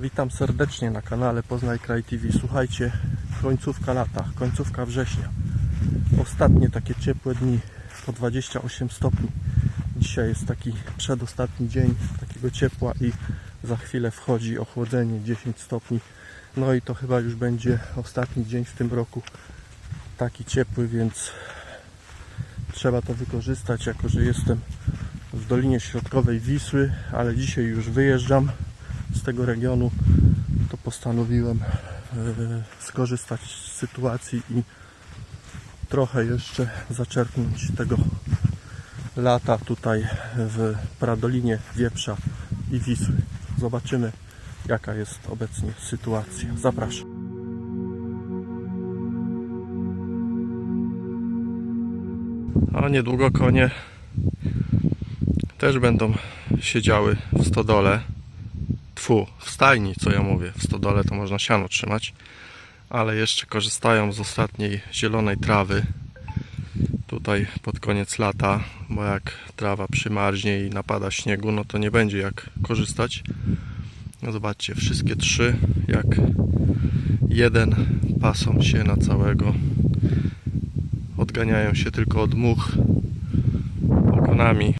Witam serdecznie na kanale Poznaj Kraj TV. Słuchajcie, końcówka lata, końcówka września. Ostatnie takie ciepłe dni po 28 stopni. Dzisiaj jest taki przedostatni dzień takiego ciepła i za chwilę wchodzi ochłodzenie 10 stopni. No i to chyba już będzie ostatni dzień w tym roku taki ciepły, więc trzeba to wykorzystać, jako że jestem w Dolinie Środkowej Wisły, ale dzisiaj już wyjeżdżam z tego regionu, to postanowiłem e, skorzystać z sytuacji i trochę jeszcze zaczerpnąć tego lata tutaj w Pradolinie Wieprza i Wisły. Zobaczymy jaka jest obecnie sytuacja. Zapraszam. A niedługo konie też będą siedziały w stodole. W stajni, co ja mówię. W stodole to można siano trzymać, ale jeszcze korzystają z ostatniej zielonej trawy. Tutaj pod koniec lata, bo jak trawa przymarznie i napada śniegu, no to nie będzie jak korzystać. No zobaczcie, wszystkie trzy jak jeden pasą się na całego. Odganiają się tylko od much ogonami.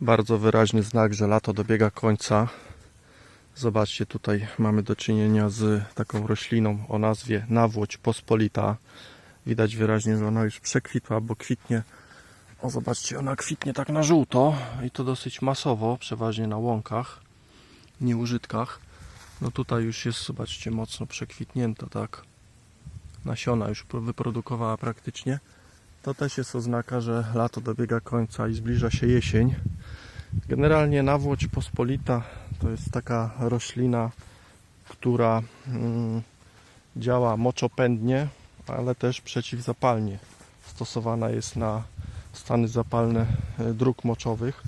Bardzo wyraźny znak, że lato dobiega końca. Zobaczcie, tutaj mamy do czynienia z taką rośliną o nazwie nawłoć pospolita. Widać wyraźnie, że ona już przekwitła, bo kwitnie. O, zobaczcie, ona kwitnie tak na żółto i to dosyć masowo, przeważnie na łąkach, nieużytkach. No tutaj już jest, zobaczcie, mocno przekwitnięta, tak. Nasiona już wyprodukowała praktycznie. To też jest oznaka, że lato dobiega końca i zbliża się jesień. Generalnie nawłoć pospolita to jest taka roślina, która mm, działa moczopędnie, ale też przeciwzapalnie. Stosowana jest na stany zapalne e, dróg moczowych.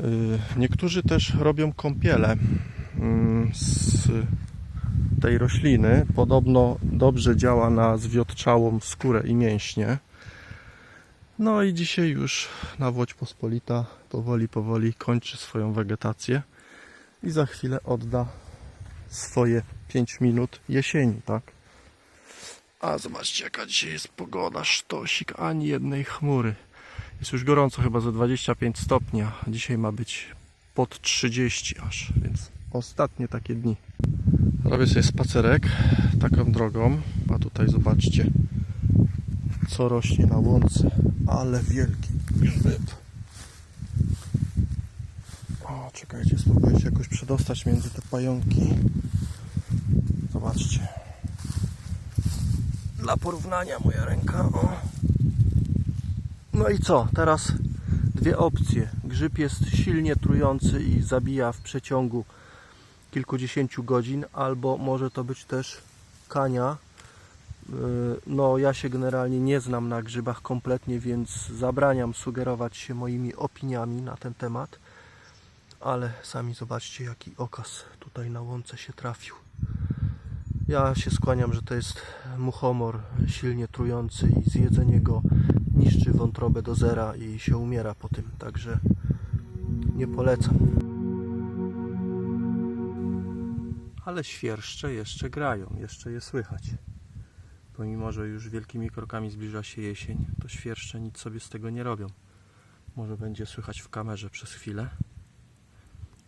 Y, Niektórzy też robią kąpiele mm, z tej rośliny. Podobno dobrze działa na zwiotczałą skórę i mięśnie. No i dzisiaj już nawłoć pospolita powoli, powoli kończy swoją wegetację i za chwilę odda swoje 5 minut jesieni, tak? A zobaczcie jaka dzisiaj jest pogoda, sztosik, ani jednej chmury. Jest już gorąco, chyba za 25 stopni, a dzisiaj ma być pod 30 aż, więc ostatnie takie dni. Robię sobie spacerek taką drogą, a tutaj zobaczcie co rośnie na łące, ale wielki grzyb. O, czekajcie, spróbuję się jakoś przedostać między te pająki. Zobaczcie. Dla porównania moja ręka. O. No i co? Teraz dwie opcje. Grzyb jest silnie trujący i zabija w przeciągu kilkudziesięciu godzin, albo może to być też kania. Yy, No, ja się generalnie nie znam na grzybach kompletnie, więc zabraniam sugerować się moimi opiniami na ten temat. Ale sami zobaczcie, jaki okaz tutaj na łące się trafił. Ja się skłaniam, że to jest muchomor silnie trujący i zjedzenie go niszczy wątrobę do zera i się umiera po tym, także nie polecam. Ale świerszcze jeszcze grają, jeszcze je słychać. Pomimo, że już wielkimi krokami zbliża się jesień, to świerszcze nic sobie z tego nie robią. Może będzie słychać w kamerze przez chwilę,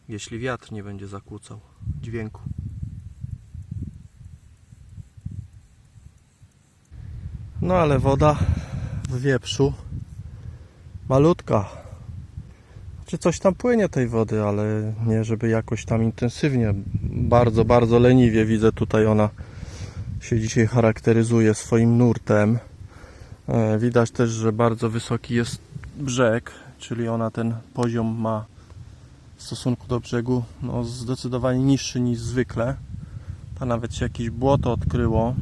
jeśli wiatr nie będzie zakłócał dźwięku. No ale woda w wieprzu malutka. Czy coś tam płynie tej wody, ale nie żeby jakoś tam intensywnie. Bardzo, bardzo leniwie widzę tutaj ona się dzisiaj charakteryzuje swoim nurtem. E, Widać też, że bardzo wysoki jest brzeg, czyli ona ten poziom ma w stosunku do brzegu no, zdecydowanie niższy niż zwykle. A nawet się jakieś błoto odkryło.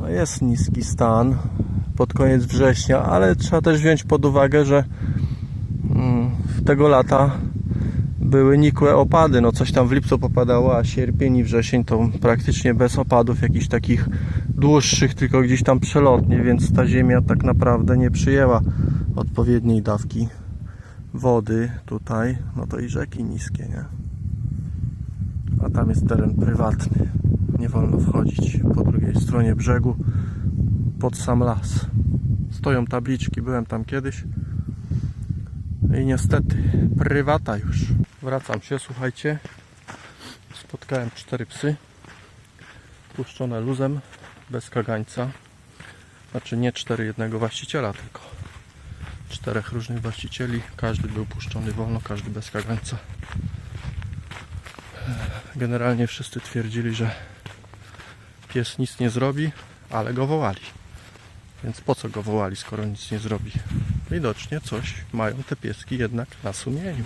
No, jest niski stan pod koniec września, ale trzeba też wziąć pod uwagę, że mm, tego lata były nikłe opady. No coś tam w lipcu popadało, a sierpień i wrzesień to praktycznie bez opadów jakichś takich dłuższych, tylko gdzieś tam przelotnie, więc ta ziemia tak naprawdę nie przyjęła odpowiedniej dawki wody tutaj. No to i rzeki niskie, nie? a tam jest teren prywatny. Nie wolno wchodzić po drugiej stronie brzegu pod sam las. Stoją tabliczki, byłem tam kiedyś. I niestety, prywata już. Wracam się, słuchajcie. Spotkałem cztery psy. Puszczone luzem, bez kagańca. Znaczy nie cztery jednego właściciela, tylko czterech różnych właścicieli. Każdy był puszczony wolno, każdy bez kagańca. Generalnie wszyscy twierdzili, że pies nic nie zrobi, ale go wołali. Więc po co go wołali, skoro nic nie zrobi? Widocznie coś mają te pieski jednak na sumieniu.